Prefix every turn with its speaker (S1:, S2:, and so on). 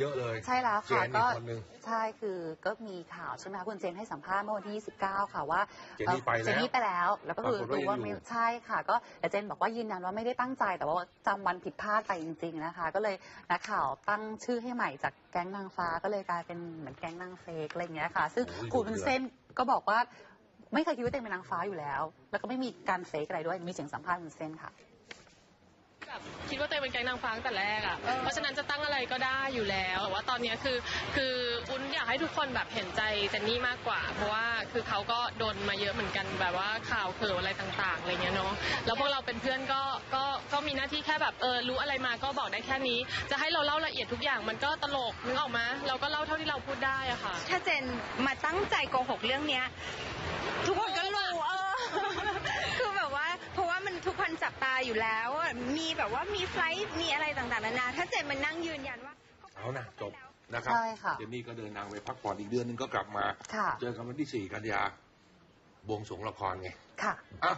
S1: เยอะเลย
S2: ใช่แล้ว
S1: เจ
S2: ค่ะ
S1: นอี
S2: ก็
S1: กคนหนึ่ง
S2: ใช่คือก็มีข่าวใช่ไหมคะคุณเจนให้สัมภาษณ์เมื่อวันที่ 29 ค่ะว่า
S1: เจนนี่ไปแล้ว
S2: เจนนี่ไปแล้ว แล้วก็คือ
S1: ปรากฏว่า
S2: รู้ว่า
S1: ยังอยู่
S2: ไม่ใช่ค่ะ ก็แต่เจนบอกว่ายืนยันว่าไม่ได้ตั้งใจแต่ว่าจำวันผิดพลาดไปจริง ๆนะคะ ก็เลยนักข่าวตั้งชื่อให้ใหม่จากแก๊งนางฟ้าก็เลยกลายเป็นเหมือนแก๊งนางเฟกอะไรอย่างเงี้ยค่ะ ซึ่ง
S1: โอ้ย
S2: คุณวุ้นเส้นก็บอกว่าไม่เคยคิดว่าตัวเองเป็นนางฟ้าอยู่แล้ว แล้วก็ไม่มีการเฟกอะไรด้วยมีเสียงสัมภาษณ์วุ้นเส้นค่ะ
S3: แบบคิด ว่าตัวเองเป็นแก๊งนางฟ้าตั้งแต่แรกอะเพราะฉะนั้นจะตั้งอะไรก็ได้อยู่แล้วแต่ว่าตอนเนี้ยคือคืออุ้นอยากให้ทุกคนแบบเห็นใจเจนนี่มากกว่า เพราะว่าคือเขาก็โดนมาเยอะเหมือนกันแบบว่าข่าวเขิวอะไรต่างๆอะไรเงี้ยเนาะแล้วพวกเราเป็นเพื่อนก็ก็ก็มีหน้าที่แค่แบบเออรู้อะไรมาก็บอกได้แค่นี้ จะให้เราเล่าละเอียดทุกอย่างมันก็ตลกนึกออกไหมเราก็เล่าเท่าที่เราพูดได้อะค่ะ
S4: ถ้าเจนมาตั้งใจโกหกเรื่องเนี้ยทุกคนก็รู้เออ คือแบบว่า เพราะว่ามันทุกคนจับตา อยู่แล้วอะมีแบบว่ามีไฟลท์มีอะไรต่างๆนานาถ้าเจนมันนั่งยืนยันว่า
S1: เอานะจบนะครับ
S2: ใช่ค่ะ
S1: เจนนี่ก็เดินทางไปพักผ่อนอีกเดือนหนึงก็กลับมา
S2: ค่ะ
S1: เจอกันวันที่4กันยาบวงสรวงละครไง
S2: ค่ะ
S1: อะ